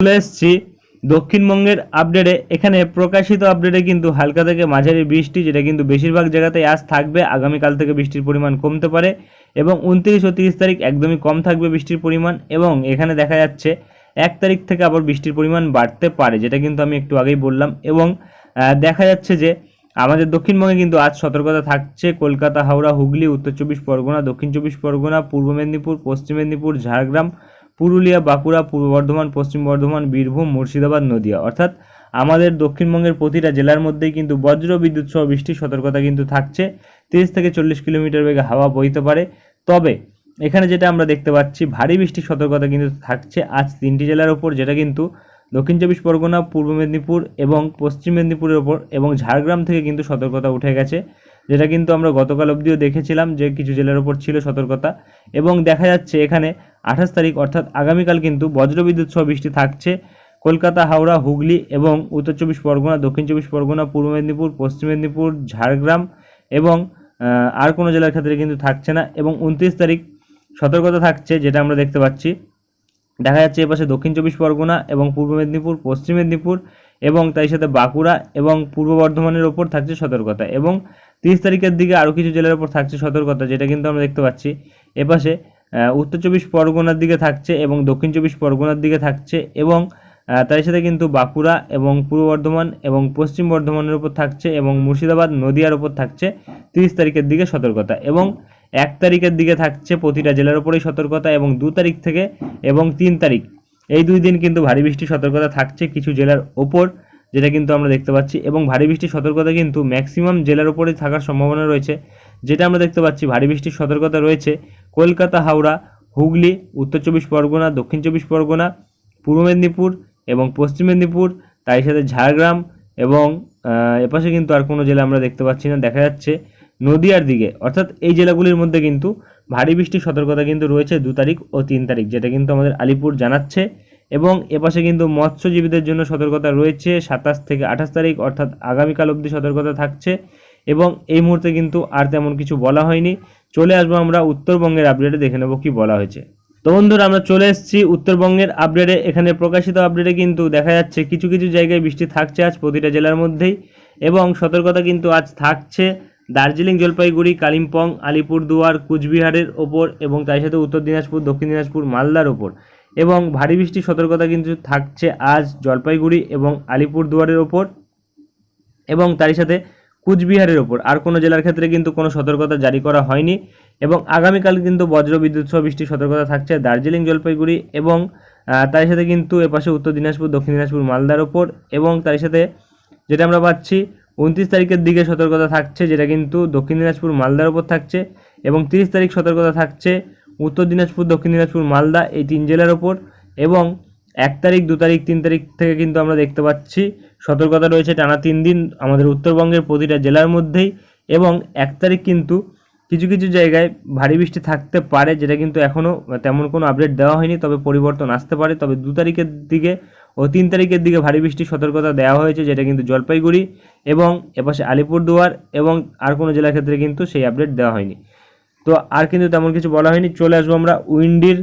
চলে এসেছি দক্ষিণবঙ্গের আপডেটে এখানে প্রকাশিত আপডেটে কিন্তু হালকা থেকে মাঝারি বৃষ্টি, যেটা কিন্তু বেশিরভাগ জায়গাতেই আজ থাকবে। আগামীকাল থেকে বৃষ্টির পরিমাণ কমতে পারে এবং উনত্রিশ ও তিরিশ তারিখ একদমই কম থাকবে বৃষ্টির পরিমাণ এবং এখানে দেখা যাচ্ছে এক তারিখ থেকে আবার বৃষ্টির পরিমাণ বাড়তে পারে, যেটা কিন্তু আমি একটু আগেই বললাম। এবং দেখা যাচ্ছে যে আমাদের দক্ষিণবঙ্গে কিন্তু আজ সতর্কতা থাকছে। কলকাতা, হাওড়া, হুগলি, উত্তর চব্বিশ পরগনা, দক্ষিণ চব্বিশ পরগনা, পূর্ব মেদিনীপুর, পশ্চিম মেদিনীপুর, ঝাড়গ্রাম পুরুলিয়া, বাঁকুড়া, পূর্ব বর্ধমান, পশ্চিম বর্ধমান, বীরভূম, মুর্শিদাবাদ, নদিয়া। অর্থাৎ আমাদের দক্ষিণবঙ্গের প্রতিটা জেলার মধ্যেই কিন্তু বজ্র বিদ্যুৎ সহ বৃষ্টির সতর্কতা কিন্তু থাকছে। তিরিশ থেকে চল্লিশ কিলোমিটার বেগে হাওয়া বইতে পারে। তবে এখানে যেটা আমরা দেখতে পাচ্ছি, ভারী বৃষ্টির সতর্কতা কিন্তু থাকছে আজ তিনটি জেলার ওপর, যেটা কিন্তু দক্ষিণ চব্বিশ পরগনা, পূর্ব মেদিনীপুর এবং পশ্চিম মেদিনীপুরের ওপর এবং ঝাড়গ্রাম থেকে কিন্তু সতর্কতা উঠে গেছে। যেটা কিন্তু আমরা গতকাল অবধিও দেখেছিলাম যে কিছু জেলার ওপর ছিল সতর্কতা। এবং দেখা যাচ্ছে এখানে আঠাশ তারিখ, অর্থাৎ আগামীকাল কিন্তু বজ্রবিদ্যুৎ সহ বৃষ্টি থাকছে। কলকাতা, হাওড়া, হুগলি এবং উত্তর চব্বিশ পরগনা, দক্ষিণ চব্বিশ পরগনা, পূর্ব মেদিনীপুর, পশ্চিম মেদিনীপুর, ঝাড়গ্রাম এবং আর কোনো জেলার ক্ষেত্রে কিন্তু থাকছে না এবং উনত্রিশ তারিখ সতর্কতা থাকছে যেটা আমরা দেখতে পাচ্ছি। দেখা যাচ্ছে এপাশে দক্ষিণ চব্বিশ পরগনা এবং পূর্ব মেদিনীপুর, পশ্চিম মেদিনীপুর এবং তার সাথে বাঁকুড়া এবং পূর্ব বর্ধমানের ওপর থাকছে সতর্কতা এবং তিরিশ তারিখের দিকে আরও কিছু জেলার উপর থাকছে সতর্কতা, যেটা কিন্তু আমরা দেখতে পাচ্ছি। এপাশে উত্তর চব্বিশ পরগনার দিকে থাকছে এবং দক্ষিণ চব্বিশ পরগনার দিকে থাকছে এবং তার সাথে কিন্তু বাঁকুড়া এবং পূর্ব বর্ধমান এবং পশ্চিম বর্ধমানের ওপর থাকছে এবং মুর্শিদাবাদ, নদিয়ার ওপর থাকছে তিরিশ তারিখের দিকে সতর্কতা এবং এক তারিখের দিকে থাকছে প্রতিটা জেলার ওপরেই সতর্কতা এবং দু তারিখ থেকে এবং তিন তারিখ। এই দুই দিন কিন্তু ভারী বৃষ্টির সতর্কতা থাকছে কিছু জেলার ওপর যেটা কিন্তু আমরা দেখতে পাচ্ছি। এবং ভারী বৃষ্টির সতর্কতা কিন্তু ম্যাক্সিমাম জেলার ওপরেই থাকার সম্ভাবনা রয়েছে। যেটা আমরা দেখতে পাচ্ছি, ভারী বৃষ্টির সতর্কতা রয়েছে কলকাতা, হাওড়া, হুগলি, উত্তর চব্বিশ পরগনা, দক্ষিণ চব্বিশ পরগনা, পূর্ব মেদিনীপুর এবং পশ্চিম মেদিনীপুর তার সাথে ঝাড়গ্রাম এবং এপাশে কিন্তু আর কোনো জেলা আমরা দেখতে পাচ্ছি না। দেখা যাচ্ছে নদিয়ার দিকে। অর্থাৎ এই জেলাগুলির মধ্যে কিন্তু ভারী বৃষ্টির সতর্কতা কিন্তু রয়েছে দু তারিখ ও তিন তারিখ, যেটা কিন্তু আমাদের আলিপুর জানাচ্ছে। এবং এপাশে কিন্তু মৎস্যজীবীদের জন্য সতর্কতা রয়েছে। সাতাশ থেকে আঠাশ তারিখ অর্থাৎ আগামীকাল অবধি সতর্কতা থাকছে এবং এই মুহূর্তে কিন্তু আর তেমন কিছু বলা হয়নি। চলে আসব আমরা উত্তরবঙ্গের আপডেটে দেখে নেব কি বলা হয়েছে। তো বন্ধুরা, আমরা চলে এসেছি উত্তরবঙ্গের আপডেটে এখানে প্রকাশিত আপডেটে কিন্তু দেখা যাচ্ছে কিছু কিছু জায়গায় বৃষ্টি থাকছে আজ প্রতিটা জেলার মধ্যেই এবং সতর্কতা কিন্তু আজ থাকছে দার্জিলিং, জলপাইগুড়ি, কালিম্পং, আলিপুরদুয়ার, কুচবিহারের ওপর এবং তার সাথে উত্তর দিনাজপুর, দক্ষিণ দিনাজপুর, মালদার ওপর। এবং ভারী বৃষ্টির সতর্কতা কিন্তু থাকছে আজ জলপাইগুড়ি এবং আলিপুরদুয়ারের ওপর এবং তারই সাথে কুচবিহারের ওপর। আর কোনো জেলার ক্ষেত্রে কিন্তু কোনো সতর্কতা জারি করা হয়নি এবং আগামীকাল কিন্তু বজ্র বিদ্যুৎ সহ বৃষ্টির সতর্কতা থাকছে দার্জিলিং, জলপাইগুড়ি এবং তার সাথে কিন্তু এপাশে উত্তর দিনাজপুর, দক্ষিণ দিনাজপুর, মালদার ওপর এবং তার সাথে যেটা আমরা পাচ্ছি উনত্রিশ তারিখের দিকে সতর্কতা থাকছে যেটা কিন্তু দক্ষিণ দিনাজপুর, মালদার ওপর থাকছে এবং তিরিশ তারিখ সতর্কতা থাকছে উত্তর দিনাজপুর, দক্ষিণ দিনাজপুর, মালদা এই তিন জেলার ওপর এবং এক তারিখ, দু তারিখ, তিন তারিখ থেকে কিন্তু আমরা দেখতে পাচ্ছি সতর্কতা রয়েছে টানা তিন দিন আমাদের উত্তরবঙ্গের প্রতিটা জেলার মধ্যেই এবং এক তারিখ কিন্তু কিছু কিছু জায়গায় ভারী বৃষ্টি থাকতে পারে যেটা কিন্তু এখনও তেমন কোনো আপডেট দেওয়া হয়নি, তবে পরিবর্তন আসতে পারে। তবে দু তারিখের দিকে ও তিন তারিখের দিকে ভারী বৃষ্টির সতর্কতা দেওয়া হয়েছে যেটা কিন্তু জলপাইগুড়ি এবং এপাশে আলিপুরদুয়ার এবং আর কোনো জেলার ক্ষেত্রে কিন্তু সেই আপডেট দেওয়া হয়নি। তো আর কিন্তু তেমন কিছু বলা হয়নি। চলে আসব আমরা উইন্ডির